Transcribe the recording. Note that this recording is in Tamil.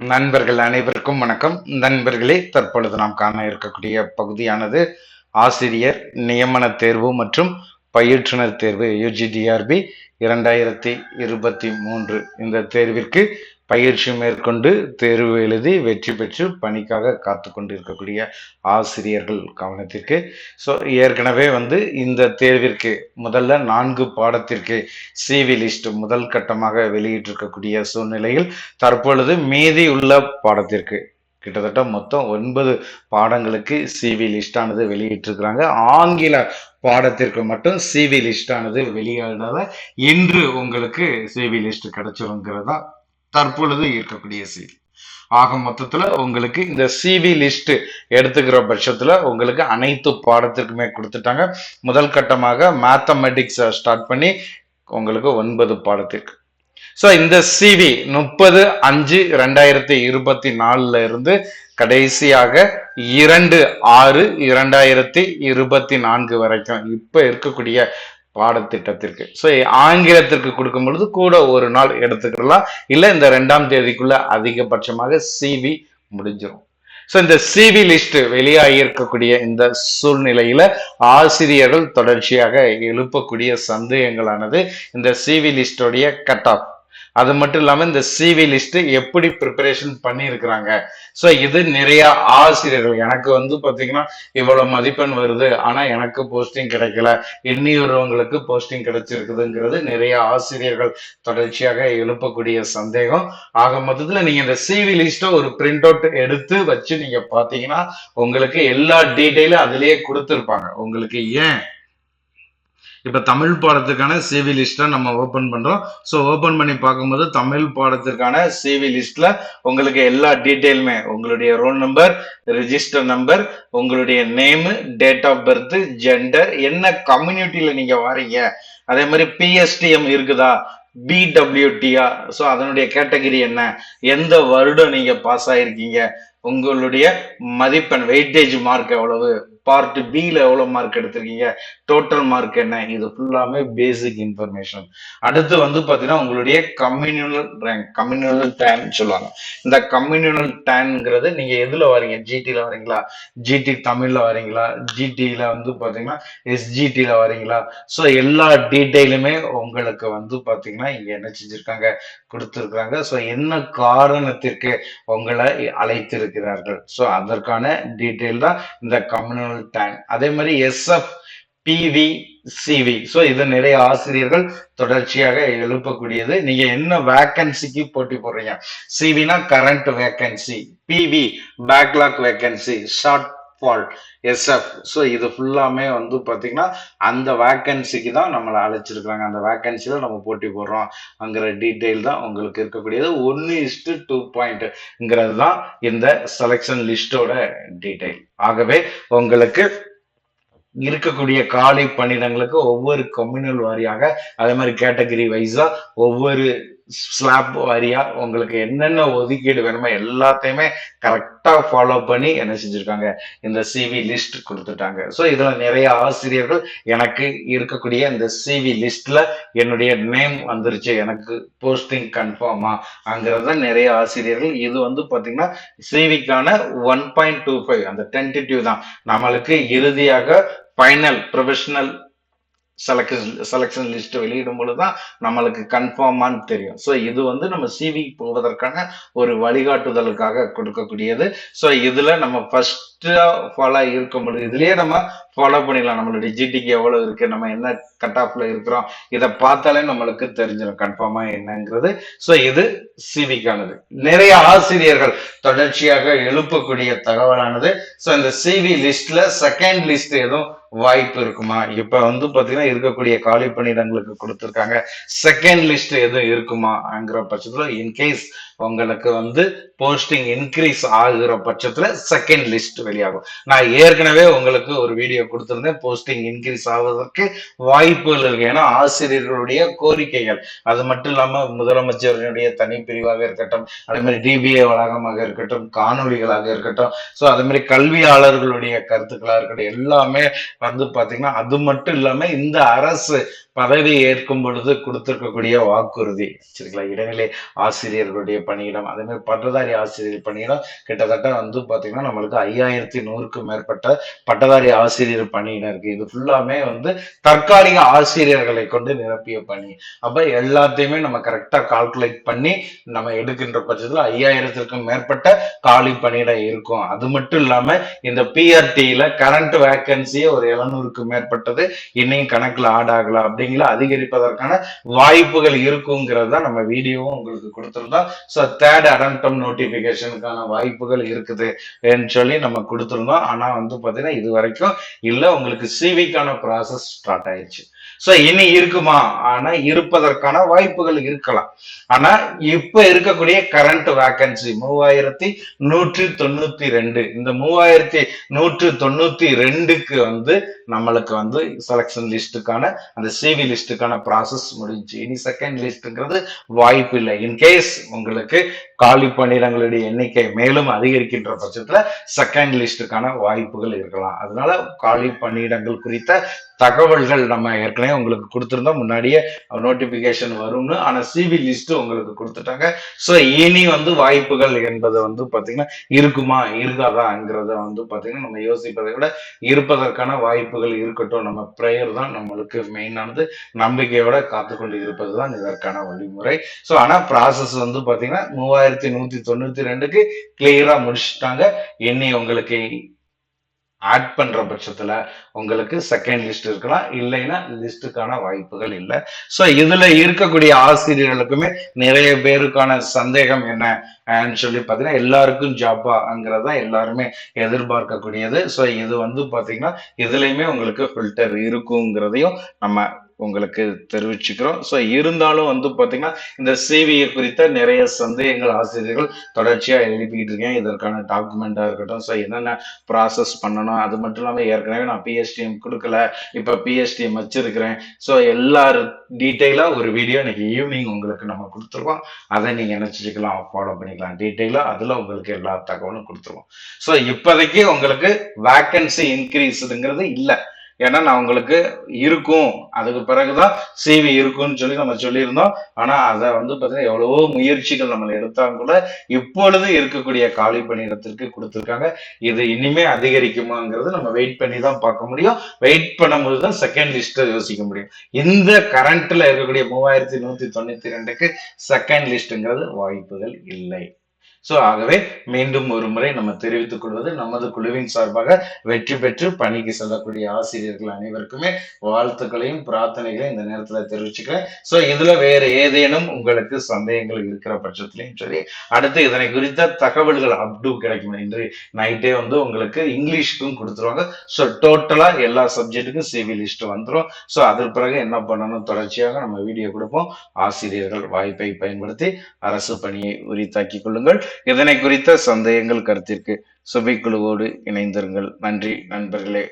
நண்பர்கள் அனைவருக்கும் வணக்கம். நண்பர்களே தற்பொழுது நாம் காண இருக்கக்கூடிய பகுதியானது ஆசிரியர் நியமன தேர்வு மற்றும் பயிற்றுனர் தேர்வு யுஜிடிஆர்பி இரண்டாயிரத்தி இருபத்தி மூன்று இந்த தேர்விற்கு பயிற்சி மேற்கொண்டு தேர்வு எழுதி வெற்றி பெற்று பணிக்காக காத்து கொண்டு இருக்கக்கூடிய ஆசிரியர்கள் கவனத்திற்கு. ஸோ ஏற்கனவே வந்து இந்த தேர்விற்கு முதல்ல நான்கு பாடத்திற்கு சிவி லிஸ்ட் முதல் கட்டமாக வெளியிட்டிருக்கக்கூடிய சூழ்நிலையில் தற்பொழுது மீதி உள்ள பாடத்திற்கு கிட்டத்தட்ட மொத்தம் ஒன்பது பாடங்களுக்கு சிவி லிஸ்டானது வெளியிட்டிருக்கிறாங்க. ஆங்கில பாடத்திற்கு மட்டும் சிவி லிஸ்டானது வெளியானதால் இன்று உங்களுக்கு சிவி லிஸ்ட் கிடைச்சிருங்கிறதா தற்பொழுது இருக்கக்கூடிய செய்தி ஆக மொத்தத்துல உங்களுக்கு இந்த சிவி லிஸ்ட் எடுத்துக்கிற பட்சத்துல உங்களுக்கு அனைத்து பாடத்திற்குமே கொடுத்துட்டாங்க. முதல் கட்டமாக மேத்தமெட்டிக்ஸை ஸ்டார்ட் பண்ணி உங்களுக்கு ஒன்பது பாடத்திற்கு. ஸோ இந்த சிவி முப்பது அஞ்சு ரெண்டாயிரத்தி இருபத்தி நாலுல இருந்து கடைசியாக இரண்டு ஆறு இரண்டாயிரத்தி இருபத்தி நான்கு வரைக்கும் இப்போ இருக்கக்கூடிய பாடத்திட்டத்திற்கு. ஸோ ஆங்கிலத்திற்கு கொடுக்கும் பொழுது கூட ஒரு நாள் எடுத்துக்கலாம் இல்லை இந்த ரெண்டாம் தேதிக்குள்ள அதிகபட்சமாக சிவி முடிஞ்சிடும் ஸோ இந்த சிவி லிஸ்ட் வெளியாகி இருக்கக்கூடிய இந்த சூழ்நிலையில ஆசிரியர்கள் தொடர்ச்சியாக எழுப்பக்கூடிய சந்தேகங்களானது இந்த சிவி லிஸ்டோடைய கட் ஆஃப் அது மட்டும் இல்லாமல் இந்த சிவி லிஸ்ட் எப்படி ப்ரிப்பரேஷன் பண்ணியிருக்கிறாங்க? ஸோ இது நிறைய ஆசிரியர்கள் எனக்கு வந்து பார்த்தீங்கன்னா இவ்வளவு மதிப்பெண் வருது ஆனால் எனக்கு போஸ்டிங் கிடைக்கல. இன்னியொருவங்களுக்கு போஸ்டிங் கிடைச்சிருக்குதுங்கிறது நிறைய ஆசிரியர்கள் தொடர்ச்சியாக எழுப்பக்கூடிய சந்தேகம். ஆக மொத்தத்தில் நீங்கள் இந்த சிவி லிஸ்ட்டை ஒரு பிரிண்ட் அவுட் எடுத்து வச்சு நீங்கள் பார்த்தீங்கன்னா உங்களுக்கு எல்லா டீட்டெயிலும் அதிலேயே கொடுத்துருப்பாங்க. உங்களுக்கு ஏன் இப்போ தமிழ் பாடத்துக்கான சிவி லிஸ்ட்டை நம்ம ஓப்பன் பண்ணுறோம் ஸோ ஓப்பன் பண்ணி பார்க்கும்போது தமிழ் பாடத்திற்கான சிவி லிஸ்ட்டில் உங்களுக்கு எல்லா டீட்டெயிலுமே உங்களுடைய ரோல் நம்பர் ரிஜிஸ்டர் நம்பர் உங்களுடைய name date of birth gender என்ன கம்யூனிட்டியில் நீங்கள் வாரீங்க. அதே மாதிரி பிஎஸ்டிஎம் இருக்குதா? பிடபிள்யூடிஆர் ஸோ அதனுடைய கேட்டகரி என்ன? எந்த வருடம் நீங்கள் பாஸ் ஆகிருக்கீங்க உங்களுடைய மதிப்பெண் வெயிட்டேஜ் மார்க் எவ்வளவு? பார்ட் பில எவ்வளோ மார்க் எடுத்திருக்கீங்க? டோட்டல் மார்க் என்ன? இது ஃபுல்லாமே பேசிக் இன்ஃபர்மேஷன் அடுத்து வந்து பாத்தீங்கன்னா உங்களுடைய கம்யூனல் ரேங்க் கம்யூனல் டேன் சொல்லுவாங்க. இந்த கம்யூனல் டேன்ங்கிறது நீங்க எதுல வரீங்க? ஜிடில வரீங்களா? ஜிடி தமிழ்ல வரீங்களா? ஜிடியில் வந்து பாத்தீங்கன்னா எஸ்ஜிடியில் வரீங்களா? ஸோ எல்லா டீட்டெயிலுமே உங்களுக்கு வந்து பாத்தீங்கன்னா இங்க என்ன செஞ்சிருக்காங்க? கொடுத்துருக்காங்க. ஸோ என்ன காரணத்திற்கு உங்களை அழைத்திருக்கிறார்கள்? ஸோ அதற்கான டீட்டெயில் தான் இந்த கம்யூனல் டேங் அதே மாதிரி எஸ்எஃப் பிவி சிவி ஸோ இது நிறைய ஆசிரியர்கள் தொடர்ச்சியாக எழுப்பக்கூடியது. நீங்க என்ன வேக்கன்சிக்கு போட்டி போடுறீங்க? சிவினா current vacancy PV backlog vacancy shortfall SF so இது ஃபுல்லாமே வந்து பார்த்திங்கன்னா அந்த வேக்கன்சிக்கு தான் நம்மளை அழைச்சிருக்கிறாங்க. அந்த வேக்கன்சியில் நம்ம போட்டி போடுறோம் அங்கிற டீட்டெயில் தான் உங்களுக்கு இருக்கக்கூடியது. ஒன்று இஸ்டு டூ பாயிண்ட்டுங்கிறது தான் இந்த செலெக்ஷன் லிஸ்டோட டீட்டெயில் ஆகவே உங்களுக்கு இருக்கக்கூடிய காலி பணியிடங்களுக்கு ஒவ்வொரு கம்யூனல் வாரியாக அதே மாதிரி கேட்டகரி வைஸாக ஒவ்வொரு ஸ்லாப் வாரியா உங்களுக்கு என்னென்ன ஒதுக்கீடு வேணுமோ எல்லாத்தையுமே கரெக்டாக ஃபாலோ பண்ணி என்ன செஞ்சுருக்காங்க? இந்த சிவி லிஸ்ட் கொடுத்துட்டாங்க. ஸோ இதில் நிறைய ஆசிரியர்கள் எனக்கு இருக்கக்கூடிய இந்த சிவி லிஸ்ட்ல என்னுடைய நேம் வந்துருச்சு. எனக்கு போஸ்டிங் கன்ஃபார்மா அங்கிறத நிறைய ஆசிரியர்கள். இது வந்து பார்த்தீங்கன்னா சிவிக்கான ஒன் பாயிண்ட் டூ ஃபைவ் அந்த டென்டிட்டிவ் தான். நம்மளுக்கு இறுதியாக final professional selection selection list வெளியிடும் பொழுதுதான் நம்மளுக்கு கன்ஃபார்மான்னு தெரியும். ஸோ இது வந்து நம்ம சிவி போவதற்கான ஒரு வழிகாட்டுதலுக்காக கொடுக்கக்கூடியது. ஸோ இதில் நம்ம ஃபஸ்ட்டாக ஃபாலோ இருக்கும் பொழுது இதுலேயே நம்ம ஃபாலோ பண்ணிடலாம். நம்மளுடைய ஜிடிக்கு எவ்வளோ இருக்குது நம்ம என்ன கட் ஆஃப்ல இருக்கிறோம் இதை பார்த்தாலே நம்மளுக்கு தெரிஞ்சிடும் கன்ஃபார்மாக என்னங்கிறது. ஸோ இது சிவிக்கானது நிறைய ஆசிரியர்கள் தொடர்ச்சியாக எழுப்பக்கூடிய தகவலானது. ஸோ இந்த சிவி லிஸ்ட்ல செகண்ட் லிஸ்ட் எதுவும் வாய்ப்பு இருக்குமா? இப்ப வந்து பாத்தீங்கன்னா இருக்கக்கூடிய காலி பணியிடங்களுக்கு கொடுத்துருக்காங்க. செகண்ட் லிஸ்ட் எதுவும் இருக்குமாங்கிற பட்சத்துல இன்கேஸ் உங்களுக்கு வந்து போஸ்டிங் இன்க்ரீஸ் ஆகுற பட்சத்துல செகண்ட் லிஸ்ட் வெளியாகும். நான் ஏற்கனவே உங்களுக்கு ஒரு வீடியோ கொடுத்துருந்தேன். போஸ்டிங் இன்க்ரீஸ் ஆவதற்கு வாய்ப்புகள் இருக்கு. ஏன்னா ஆசிரியர்களுடைய கோரிக்கைகள். அது மட்டும் இல்லாம முதலமைச்சருடைய தனிப்பிரிவாக இருக்கட்டும் அதே மாதிரி டிபிஏ வளாகமாக இருக்கட்டும் காணொலிகளாக இருக்கட்டும். ஸோ அதே மாதிரி கல்வியாளர்களுடைய கருத்துக்களாக இருக்கட்டும் எல்லாமே வந்து பாத்தீங்கன்னா அது மட்டும் இல்லாம இந்த அரசு பதவி ஏற்கும் பொழுது கொடுத்திருக்கக்கூடிய வாக்குறுதி சரிங்களா? இடைநிலை ஆசிரியர்களுடைய பணியிடம் அதே மாதிரி பட்டதாரி ஆசிரியர் பணியிடம் கிட்டத்தட்ட வந்து பார்த்தீங்கன்னா நம்மளுக்கு ஐயாயிரத்தி நூறுக்கும் மேற்பட்ட பட்டதாரி ஆசிரியர் பணியிடம் இருக்கு. இது ஃபுல்லாமே வந்து தற்காலிக ஆசிரியர்களை கொண்டு நிரப்பிய பணி. அப்ப எல்லாத்தையுமே நம்ம கரெக்டா கால்குலேட் பண்ணி நம்ம எடுக்கின்ற பட்சத்துல ஐயாயிரத்திற்கும் மேற்பட்ட காலி பணியிடம் இருக்கும். அது மட்டும் இல்லாமல் இந்த பிஆர்டியில கரண்ட் வேக்கன்சியை ஒரு எழுநூறுக்கு மேற்பட்டது இன்னையும் கணக்குல ஆட் ஆகலாம் அப்படிங்கிற அதிகரிப்பதற்கான வாய்ப்புகள் இருக்குங்கிறது தான் நம்ம வீடியோவும் உங்களுக்கு கொடுத்துருந்தோம். ஸோ தேர்ட் அடம்டம் நோட்டிபிகேஷனுக்கான வாய்ப்புகள் இருக்குது சொல்லி நம்ம கொடுத்துருந்தோம். ஆனா வந்து பாத்தீங்கன்னா இது வரைக்கும் இல்ல உங்களுக்கு சிவிக்கான ப்ராசஸ் ஸ்டார்ட் ஆயிடுச்சு. ஸோ இனி இருக்குமா? ஆனா இருப்பதற்கான வாய்ப்புகள் இருக்கலாம். ஆனா இப்ப இருக்கக்கூடிய கரண்ட் வேக்கன்சி மூவாயிரத்தி நூற்றி தொண்ணூத்தி ரெண்டு. இந்த மூவாயிரத்தி நூற்றி தொண்ணூத்தி ரெண்டுக்கு வந்து நம்மளுக்கு வந்து செலக்ஷன் லிஸ்ட்டுக்கான அந்த சிவி லிஸ்ட்டுக்கான ப்ராசஸ் முடிஞ்சு. இனி செகண்ட் லிஸ்ட்டுங்கிறது வாய்ப்பு இல்லை இன்கேஸ் உங்களுக்கு காலி பணியிடங்களுடைய எண்ணிக்கை மேலும் அதிகரிக்கின்ற பட்சத்துல செகண்ட் லிஸ்ட்டுக்கான வாய்ப்புகள் இருக்கலாம். அதனால காலி பணியிடங்கள் குறித்த தகவல்கள் நம்ம ஏற்கனவே உங்களுக்கு கொடுத்துருந்தோம். முன்னாடியே நோட்டிபிகேஷன் வரும்னு. ஆனா சிவி லிஸ்ட் உங்களுக்கு கொடுத்துட்டாங்க. ஸோ இனி வந்து வாய்ப்புகள் என்பது வந்து பாத்தீங்கன்னா இருக்குமா இருக்காதாங்கிறத வந்து பாத்தீங்கன்னா நம்ம யோசிப்பதை விட இருப்பதற்கான வாய்ப்புகள் இருக்கட்டும். நம்ம ப்ரேயர் தான் நம்மளுக்கு மெயினானது நம்பிக்கையோட காத்துக்கொண்டு இருப்பது தான் இதற்கான வழிமுறை. ஸோ ஆனா ப்ராசஸ் வந்து பாத்தீங்கன்னா மூவாயிரத்தி நூத்தி தொண்ணூத்தி ரெண்டுக்கு கிளியரா முடிச்சுட்டாங்க. என்னை உங்களுக்கு ஆட் பண்ற பட்சத்துல உங்களுக்கு செகண்ட் லிஸ்ட் இருக்கலாம். இல்லைன்னா லிஸ்ட்டுக்கான வாய்ப்புகள் இல்லை. ஸோ இதுல இருக்கக்கூடிய ஆசிரியர்களுக்குமே நிறைய பேருக்கான சந்தேகம் என்ன? சொல்லி பார்த்தீங்கன்னா எல்லாருக்கும் ஜாப்பாங்கிறத எல்லாருமே எதிர்பார்க்கக்கூடியது. ஸோ இது வந்து பார்த்தீங்கன்னா இதுலயுமே உங்களுக்கு ஃபில்டர் இருக்குங்கிறதையும் நம்ம உங்களுக்கு தெரிவிச்சுக்கிறோம். ஸோ இருந்தாலும் வந்து பார்த்தீங்கன்னா இந்த சிவியை குறித்த நிறைய சந்தேகங்கள் ஆசிரியர்கள் தொடர்ச்சியாக எழுப்பிக்கிட்டு இருக்கேன். இதற்கான டாக்குமெண்ட்டாக இருக்கட்டும். ஸோ என்னென்ன ப்ராசஸ் பண்ணணும்? அது மட்டும் இல்லாமல் ஏற்கனவே நான் பிஎஸ்டிஎம் கொடுக்கல. இப்போ பிஎஸ்டிஎம் வச்சிருக்கிறேன். ஸோ எல்லா டீட்டெயிலாக ஒரு வீடியோ இன்னைக்கு ஈவினிங் உங்களுக்கு நம்ம கொடுத்துருக்கோம். அதை நீங்கள் நினச்சிக்கலாம் ஃபாலோ பண்ணிக்கலாம். டீட்டெயிலாக அதில் உங்களுக்கு எல்லா தகவலும் கொடுத்துருவோம் ஸோ இப்போதைக்கு உங்களுக்கு வேக்கன்சி இன்க்ரீஸுங்கிறது இல்லை. ஏன்னா நான் உங்களுக்கு இருக்கும். அதுக்கு பிறகுதான் சிவி இருக்கும்னு சொல்லி நம்ம சொல்லியிருந்தோம். ஆனா அதை வந்து பார்த்தீங்கன்னா எவ்வளவோ முயற்சிகள் நம்ம எடுத்தாலும் கூட இப்பொழுது இருக்கக்கூடிய காலி பணியிடத்திற்கு கொடுத்துருக்காங்க. இது இனிமே அதிகரிக்குமாங்கிறது நம்ம வெயிட் பண்ணி தான் பார்க்க முடியும். வெயிட் பண்ணும்போது தான் செகண்ட் லிஸ்ட்டை யோசிக்க முடியும். இந்த கரண்ட்ல இருக்கக்கூடிய மூவாயிரத்தி நூத்தி தொண்ணூத்தி ரெண்டுக்கு செகண்ட் லிஸ்ட்டுங்கிறது வாய்ப்புகள் இல்லை. ஸோ ஆகவே மீண்டும் ஒரு முறை நம்ம தெரிவித்துக் கொள்வது நமது குழுவின் சார்பாக வெற்றி பெற்று பணிக்கு செல்லக்கூடிய ஆசிரியர்கள் அனைவருக்குமே வாழ்த்துக்களையும் பிரார்த்தனைகளையும் இந்த நேரத்தில் தெரிவிச்சுக்கிறேன். ஸோ இதுல வேற ஏதேனும் உங்களுக்கு சந்தேகங்கள் இருக்கிற பட்சத்திலையும் சரி அடுத்து இதனை குறித்த தகவல்கள் அப்டூ கிடைக்கும். இன்று நைட்டே வந்து உங்களுக்கு இங்கிலீஷுக்கும் கொடுத்துருவாங்க. ஸோ டோட்டலா எல்லா சப்ஜெக்ட்டுக்கும் சிவி லிஸ்ட் வந்துடும் ஸோ அதற்கு பிறகு என்ன பண்ணணும்? தொடர்ச்சியாக நம்ம வீடியோ கொடுப்போம். ஆசிரியர்கள் வாய்ப்பை பயன்படுத்தி அரசு பணியை உரித்தாக்கிக் கொள்ளுங்கள். இதனை குறித்த சந்தேகங்கள் கருத்திற்கு சுபைக்குழுவோடு இணைந்திருங்கள். நன்றி நண்பர்களே.